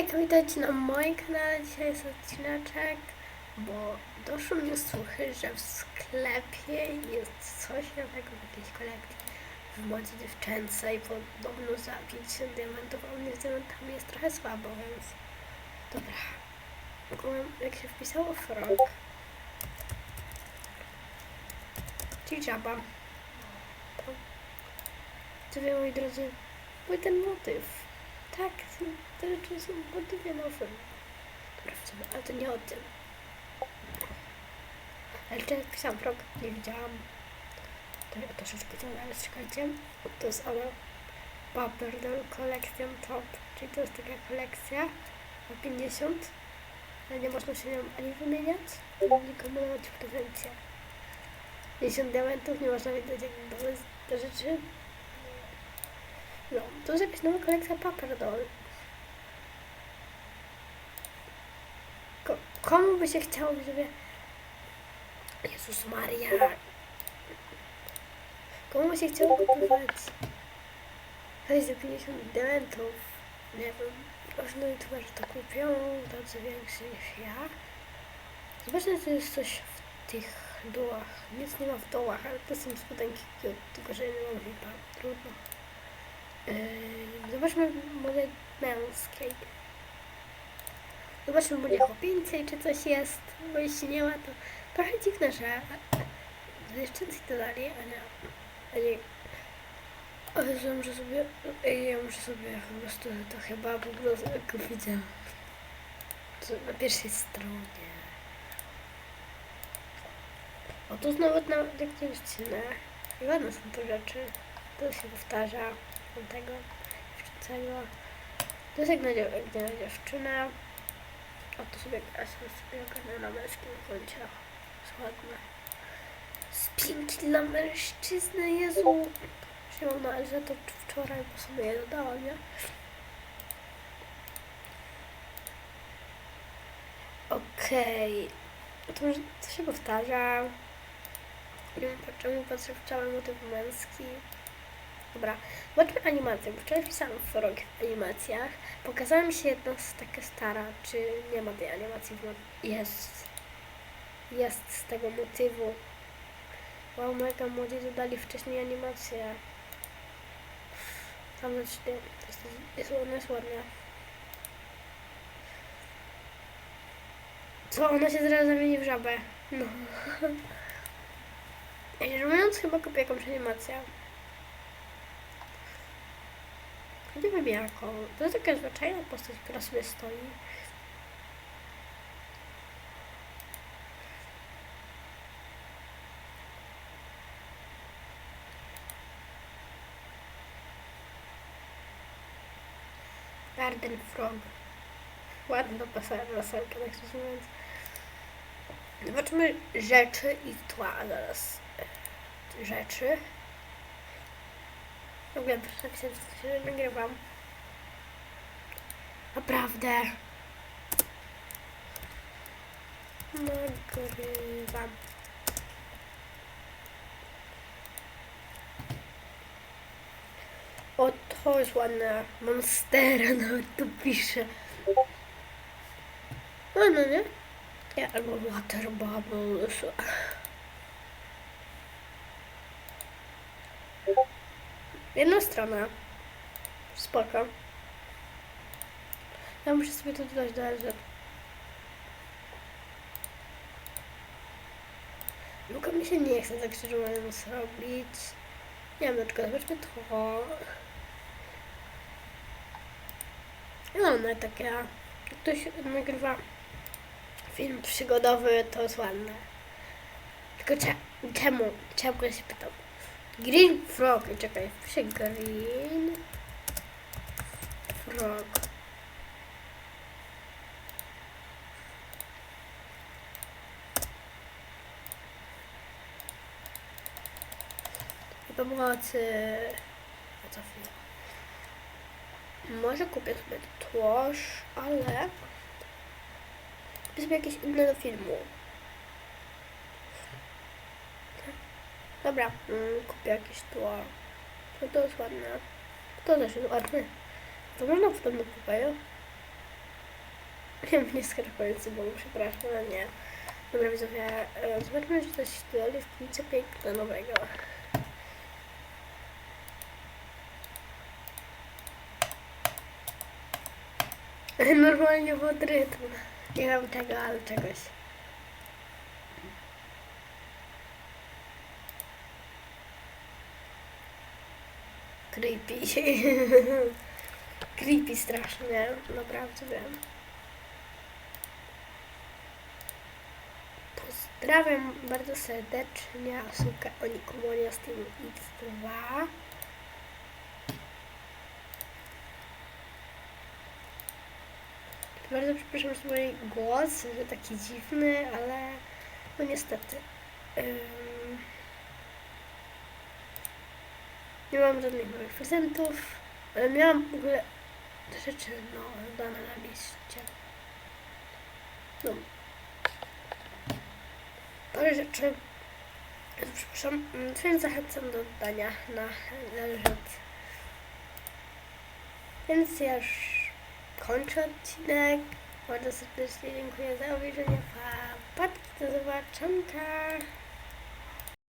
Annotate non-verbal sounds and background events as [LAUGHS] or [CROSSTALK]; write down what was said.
Hejka, witajcie na moim kanale. Dzisiaj jest odcineczek, bo doszły mnie słuchy, że w sklepie jest coś nowego w jakiejś kolekcji w modzie dziewczęcej. Podobno za 50 diamentów, a mnie z diamentami jest trochę słabo, więc dobra. Ogółem, Jak się wpisało frog, czyli żaba, to co wiem, moi drodzy, był ten motyw. Tak, te rzeczy są na film. Dobra, w ale to nie o tym. Ale jak pisałam rok, nie widziałam. To ja troszeczkę to, ale czekajcie. To jest ona Paper Doll Collection Top, czyli to jest taka kolekcja na 50, ale nie można się nią ani wymieniać, ani dawać w prezencie. 50 diamentów, nie można wydać jak dole te rzeczy. No, to jest jakaś nowa kolekcja Paper Doll. Ko komu by się chciało, żeby... Jezus Maria. Komu by się chciało kupować hajs za 50 diamentów? Nie wiem. Różne youtuberzy to kupią, tacy więksi niż ja. Zobaczmy, czy jest coś w tych dołach. Nic nie ma w dołach, ale to są spodenki tylko że nie mam hipa. Trudno. Yy, zobaczmy model męskiej. Zobaczmy model chłopięcej, czy coś jest, bo jeśli nie ma, to trochę dziwne, że dziewczyncy to dali, a nie, a nie ale że muszę sobie, ja muszę sobie po prostu to chyba po prostu a to na pierwszej stronie. O, tu znowu na jak dziewczynę. I ładne są te rzeczy. To się powtarza. Tego dziewczęcego. To jest jak na, dziewczynę. O, to sobie ogarnę na męskim koncie. Jest ładne. Spinki dla mężczyzny, Jezu. Wziąłam na Elzę to wczoraj, bo sobie je dodałam, nie? Okej. To, może- to się powtarza. Nie wiem czemu patrzę w cały motyw męski. Dobra, zobaczmy animację, bo wczoraj pisałam w forog animacjach. Pokazała mi się jedna z taka stara, czy nie ma tej animacji w Jest. Jest z tego motywu. Wow, mega młodzi dodali wcześniej animację. Tam znaczy, jest, jest, ona jest ładna. Co, ona się zaraz zamieni w żabę. No. [LAUGHS] Ej, mówiąc, chyba kupię jakąś animację. Nie wiem jaką. To jest taka zwyczajna postać, która sobie stoi. Garden Frog. Ładna pasażerka, tak szczerze mówiąc. Zobaczmy rzeczy i tła zaraz. Rzeczy. Napisać, co się nagrywam. Naprawdę. Nagrywam. O, to jest ładne. Monstera nawet tu pisze. No, no, nie? Ja, albo Water Bubbles. Jedna strona. Spoko. Ja muszę sobie to dodać do LZ. Tylko mi się nie chce tak szczerze mówiąc robić. Nie wiem dlaczego, zobaczmy to. No, one takie. Jak ktoś nagrywa film przygodowy, to jest ładne. Tylko cze czemu? Czemu ja się pytam? Green Frog. Czekaj, wpiszę Green Frog. Pomocy. A co chwilę. Może kupię sobie tłoż, ale kupię sobie jakieś inne do filmu. Dobra, mm, kupię jakieś tło. To, to jest ładne. To też jest ładne. To można potem do pokoju. Nie nie końcu, bo przepraszam, ale nie. Dobra, widzowie, zobaczmy, czy coś dodali w końcu piękna nowego. [LAUGHS] Normalnie pod rytm. Nie wiem czego, ale czegoś. Creepy. [LAUGHS] Creepy strasznie, naprawdę wiem. Pozdrawiam bardzo serdecznie Asukę Onikomonia z Team X2. Bardzo przepraszam za mój głos, że taki dziwny, ale no niestety. ym, nie mam żadnych nowych prezentów, ale miałam w ogóle rzeczy no, dane na liście. No. Parę rzeczy. Przepraszam, mm, więc zachęcam do oddania na zależąc. Więc ja już kończę odcinek. Bardzo serdecznie dziękuję za obejrzenie. Pa, patki, do zobaczenia.